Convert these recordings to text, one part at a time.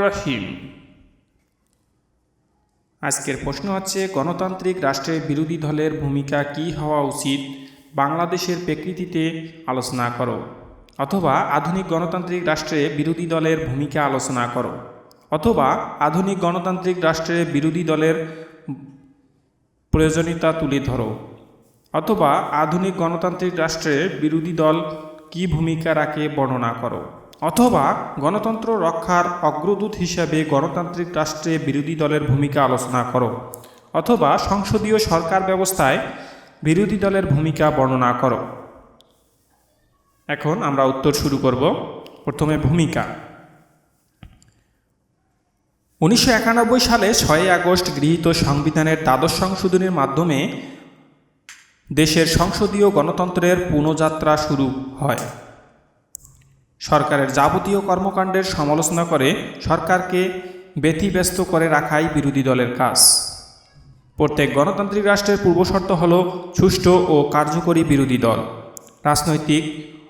রাজিম। আজকের প্রশ্ন হচ্ছে, গণতান্ত্রিক রাষ্ট্রের বিরোধী দলের ভূমিকা কী হওয়া উচিত? বাংলাদেশের প্রকৃতিতে আলোচনা করো। অথবা আধুনিক গণতান্ত্রিক রাষ্ট্রে বিরোধী দলের ভূমিকা আলোচনা করো। অথবা আধুনিক গণতান্ত্রিক রাষ্ট্রে বিরোধী দলের প্রয়োজনীয়তা তুলে ধরো। অথবা আধুনিক গণতান্ত্রিক রাষ্ট্রে বিরোধী দল কী ভূমিকা রাখে বর্ণনা করো। অথবা গণতন্ত্র রক্ষার অগ্রদূত হিসাবে গণতান্ত্রিক রাষ্ট্রে বিরোধী দলের ভূমিকা আলোচনা করো। অথবা সংসদীয় সরকার ব্যবস্থায় বিরোধী দলের ভূমিকা বর্ণনা করো। এখন আমরা উত্তর শুরু করব। প্রথমে ভূমিকা। উনিশশো একানব্বই সালে ছয়ই আগস্ট গৃহীত সংবিধানের দ্বাদশ সংশোধনের মাধ্যমে দেশের সংসদীয় গণতন্ত্রের পুনযাত্রা শুরু হয়। সরকারের যাবতীয় কর্মকাণ্ডের সমালোচনা করে সরকারকে ব্যতিব্যস্ত করে রাখাই বিরোধী দলের কাজ। প্রত্যেক গণতান্ত্রিক রাষ্ট্রের পূর্বশর্ত হল সুষ্ঠু ও কার্যকরী বিরোধী দল। রাজনৈতিক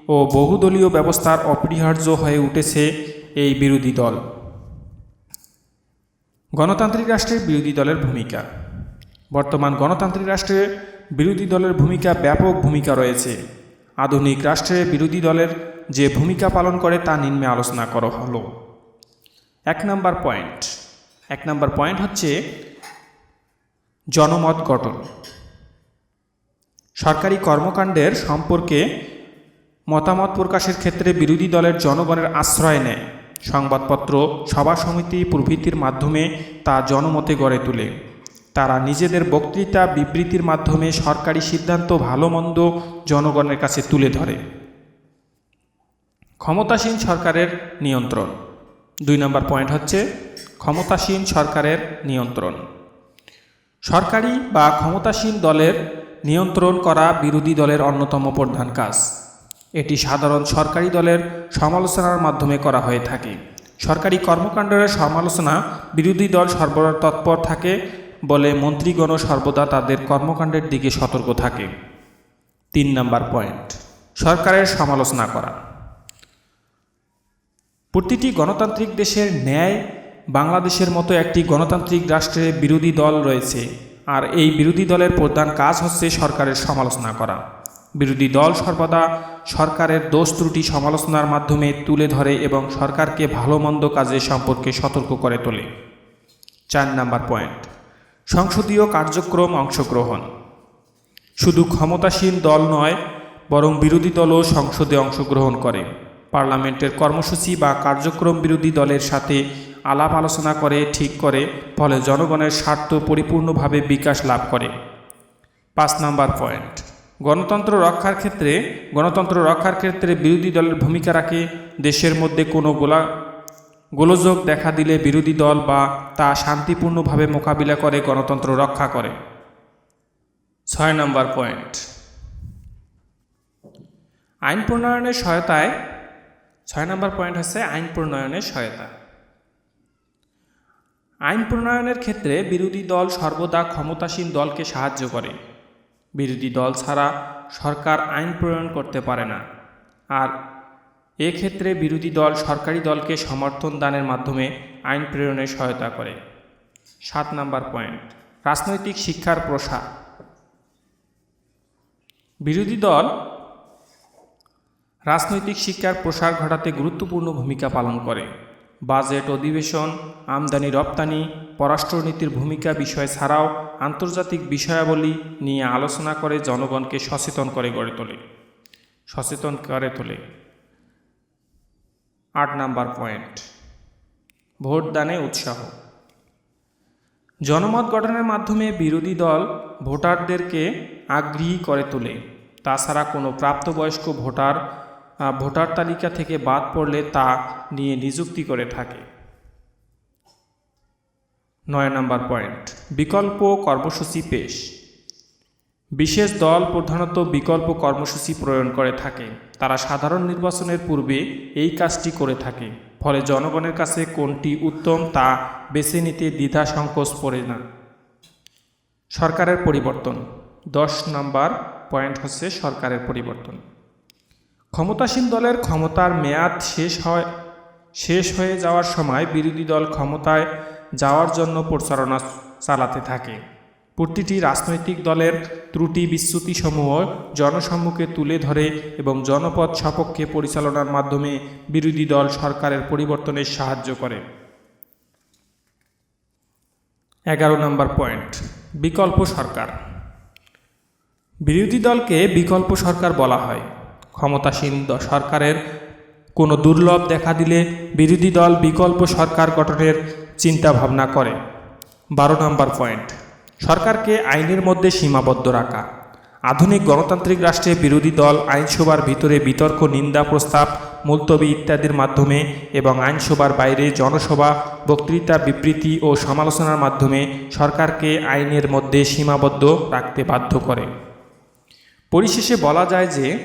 ও বহুদলীয় ব্যবস্থার অপরিহার্য হয়ে উঠেছে এই বিরোধী দল। গণতান্ত্রিক রাষ্ট্রের বিরোধী দলের ভূমিকা। বর্তমান গণতান্ত্রিক রাষ্ট্রে বিরোধী দলের ভূমিকা ব্যাপক ভূমিকা রয়েছে। আধুনিক রাষ্ট্রে বিরোধী দলের যে ভূমিকা পালন করে তা নিম্নে আলোচনা করা হলো। এক নম্বর পয়েন্ট। এক নম্বর পয়েন্ট হচ্ছে জনমত গঠন। সরকারি কর্মকাণ্ডের সম্পর্কে মতামত প্রকাশের ক্ষেত্রে বিরোধী দলের জনগণের আশ্রয় নেয়। সংবাদপত্র, সভা সমিতি প্রভৃতির মাধ্যমে তা জনমতে গড়ে তোলে। তারা নিজেদের বক্তৃতা বিবৃতির মাধ্যমে সরকারি সিদ্ধান্ত ভালো মন্দ জনগণের কাছে তুলে ধরে। ক্ষমতাসীন সরকারের নিয়ন্ত্রণ। দুই নম্বর পয়েন্ট হচ্ছে ক্ষমতাসীন সরকারের নিয়ন্ত্রণ। সরকারি বা ক্ষমতাসীন দলের নিয়ন্ত্রণ করা বিরোধী দলের অন্যতম প্রধান কাজ। এটি সাধারণ সরকারি দলের সমালোচনার মাধ্যমে করা হয়ে থাকে। সরকারি কর্মকাণ্ডের সমালোচনা বিরোধী দল সর্বদা তৎপর থাকে বলে, মন্ত্রীগণ সর্বদা তাদের কর্মকাণ্ডের দিকে সতর্ক থাকে। তিন নম্বর পয়েন্ট, সরকারের সমালোচনা করা। প্রতিটি গণতান্ত্রিক দেশের ন্যায় বাংলাদেশের মতো একটি গণতান্ত্রিক রাষ্ট্রে বিরোধী দল রয়েছে, আর এই বিরোধী দলের প্রধান কাজ হচ্ছে সরকারের সমালোচনা করা। বিরোধী দল সর্বদা সরকারের দোষ ত্রুটি সমালোচনার মাধ্যমে তুলে ধরে এবং সরকারকে ভালো মন্দ কাজে সম্পর্কে সতর্ক করে তোলে। চার নাম্বার পয়েন্ট সংসদীয় কার্যক্রম অংশগ্রহণ। শুধু ক্ষমতাসীন দল নয়, বরং বিরোধী দলও সংসদে অংশগ্রহণ করে। পার্লামেন্টের কর্মসূচি বা কার্যক্রম বিরোধী দলের সাথে আলাপ আলোচনা করে, ঠিক করে, ফলে জনগণের স্বার্থ পরিপূর্ণভাবে বিকাশ লাভ করে। পাঁচ নাম্বার পয়েন্ট। গণতন্ত্র রক্ষার ক্ষেত্রে, গণতন্ত্র রক্ষার ক্ষেত্রে বিরোধী দলের ভূমিকা রাখে দেশের মধ্যে কোনো গোলা গোলযোগ দেখা দিলে বিরোধী দল বা তা শান্তিপূর্ণভাবে মোকাবিলা করে, গণতন্ত্র রক্ষা করে। ছয় নম্বর পয়েন্ট। আইন প্রণয়নের সহায়তায়, ছয় নম্বর পয়েন্ট হচ্ছে আইন প্রণয়নের সহায়তা। আইন প্রণয়নের ক্ষেত্রে বিরোধী দল সর্বদা ক্ষমতাসীন দলকে সাহায্য করে। বিরোধী দল ছাড়া সরকার আইন প্রণয়ন করতে পারে না। আর এক্ষেত্রে বিরোধী দল সরকারি দলকে সমর্থন দানের মাধ্যমে আইন প্রেরণে সহায়তা করে। সাত নাম্বার পয়েন্ট, রাজনৈতিক শিক্ষার প্রসার। বিরোধী দল রাজনৈতিক শিক্ষার প্রসার ঘটাতে গুরুত্বপূর্ণ ভূমিকা পালন করে। বাজেট অধিবেশন, আমদানি রপ্তানি পররাষ্ট্রনীতির ভূমিকা বিষয় ছাড়াও আন্তর্জাতিক বিষয়াবলী নিয়ে আলোচনা করে জনগণকে সচেতন করে গড়ে তোলে। সচেতন করে তোলে। আট নাম্বার পয়েন্ট। ভোটদানে উৎসাহ। জনমত গঠনের মাধ্যমে বিরোধী দল ভোটারদেরকে আগ্রহী করে তোলে। তাছাড়া কোনো প্রাপ্তবয়স্ক ভোটার ভোটার তালিকা থেকে বাদ পড়লে তা নিয়ে নিযুক্তি করে থাকে। নয় নম্বর পয়েন্ট। বিকল্প কর্মসূচি পেশ। বিশেষ দল প্রধানত বিকল্প কর্মসূচি প্রয়োগ করে থাকে। তারা সাধারণ নির্বাচনের পূর্বে এই কাজটি করে থাকে। ফলে জনগণের কাছে কোনটি উত্তম তা বেছে নিতে দ্বিধা সংকোচ পড়ে না। সরকারের পরিবর্তন। দশ নম্বর পয়েন্ট হচ্ছে সরকারের পরিবর্তন। ক্ষমতাসীন দলের ক্ষমতার মেয়াদ শেষ হয়, শেষ হয়ে যাওয়ার সময় বিরোধী দল ক্ষমতায় যাওয়ার জন্য প্রচারণা চালাতে থাকে। প্রতিটি রাজনৈতিক দলের ত্রুটি বিচ্যুতিসমূহ জনসম্মুখে তুলে ধরে এবং জনপদ সপক্ষে পরিচালনার মাধ্যমে বিরোধী দল সরকারের পরিবর্তনের সাহায্য করে। এগারো নম্বর পয়েন্ট, বিকল্প সরকার। বিরোধী দলকে বিকল্প সরকার বলা হয়। ক্ষমতাসীন সরকারের কোনো দুর্লভ দেখা দিলে বিরোধী দল বিকল্প সরকার গঠনের চিন্তা ভাবনা করে। বারো নম্বর পয়েন্ট সরকারকে আইনের মধ্যে সীমাবদ্ধ রাখা। আধুনিক গণতান্ত্রিক রাষ্ট্রে বিরোধী দল, আইনসভার ভিতরে বিতর্ক, নিন্দা, প্রস্তাব, মুলতবি ইত্যাদির মাধ্যমে এবং আইনসভার বাইরে জনসভা, বক্তৃতা, বিবৃতি ও সমালোচনার মাধ্যমে সরকারকে আইনের মধ্যে সীমাবদ্ধ রাখতে বাধ্য করে। পরিশেষে বলা যায় যে,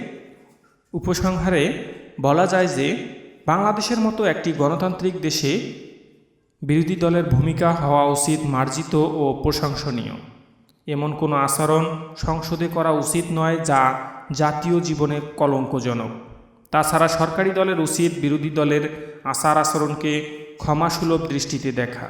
উপসংহারে বলা যায় যে, বাংলাদেশের মতো একটি গণতান্ত্রিক দেশে বিরোধী দলের ভূমিকা হওয়া উচিত মার্জিত ও প্রশংসনীয়। এমন কোনো আচরণ সংসদে করা উচিত নয় যা জাতীয় জীবনে কলঙ্কজনক। তাছাড়া সরকারি দলের উচিত বিরোধী দলের আচার আচরণকে ক্ষমাসুলভ দৃষ্টিতে দেখা।